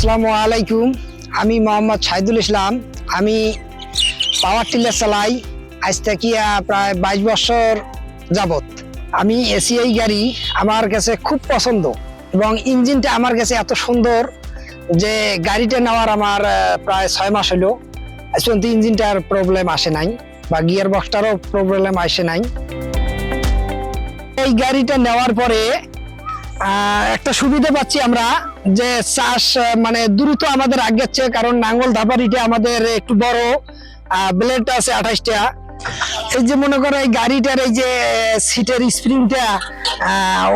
আসসালামু আলাইকুম। আমি মোহাম্মদ শাহিদুল ইসলাম। আমি পাওয়ার টিলার চালাই। আজ থেকে প্রায় বাইশ বছর যাবত আমি এসিআই গাড়ি আমার কাছে খুব পছন্দ এবং ইঞ্জিনটা আমার কাছে এত সুন্দর যে গাড়িটা নেওয়ার আমার প্রায় ছয় মাস হলো। আজ পর্যন্ত ইঞ্জিনটার প্রবলেম আসে নাই বা গিয়ার বক্সটারও প্রবলেম আসে নাই। এই গাড়িটা নেওয়ার পরে একটা সুবিধা পাচ্ছি আমরা যে চাষ মানে দ্রুত আমাদের আগের চেয়ে কারণ নাঙ্গল ধাপারিটা আমাদের একটু বড় ব্লেডটা আছে আঠাশটা। এই যে মনে করো এই গাড়িটার এই যে সিটের স্প্রিংটা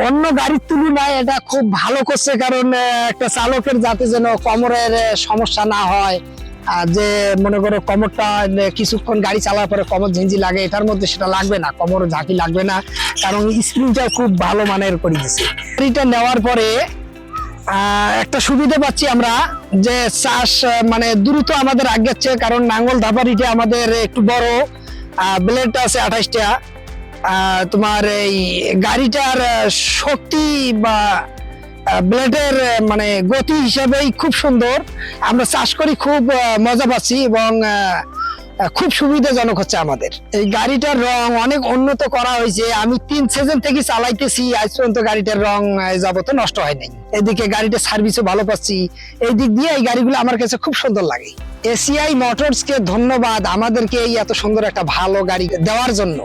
অন্য গাড়ির তুলনায় এটা খুব ভালো করছে, কারণ একটা চালকের যাতে যেন কোমরের সমস্যা না হয়। আর যে মনে করো কোমরটা কিছুক্ষণ গাড়ি চালার পরে কমর ঝিঞ্জি লাগে, এটার মধ্যে সেটা লাগবে না, কোমর ঝাঁকি লাগবে না, কারণ স্প্রিংটা খুব ভালো মানের করে দিছে। গাড়িটা নেওয়ার পরে একটা সুবিধা পাচ্ছি আমরা, যে চাষ মানে দ্রুত আমাদের আগের চেয়ে কারণ নাঙ্গল ধাপারিটা আমাদের একটু বড় ব্লেডটা আছে আঠাশটা তোমার এই গাড়িটার শক্তি বা ব্লেডের মানে গতি হিসাবেই খুব সুন্দর। আমরা চাষ করি, খুব মজা পাচ্ছি এবং খুব সুবিধাজনক হচ্ছে আমাদের। এই গাড়িটার রং অনেক উন্নত করা হয়েছে। আমি তিন সিজন থেকে চালাইতেছি, আজ পর্যন্ত গাড়িটার রং যাবত নষ্ট হয় নাই। এদিকে গাড়িটার সার্ভিসও ভালো পাচ্ছি। এই দিক দিয়ে এই গাড়িগুলো আমার কাছে খুব সুন্দর লাগে। এসিআই মোটরস কে ধন্যবাদ আমাদেরকে এই এত সুন্দর একটা ভালো গাড়ি দেওয়ার জন্য।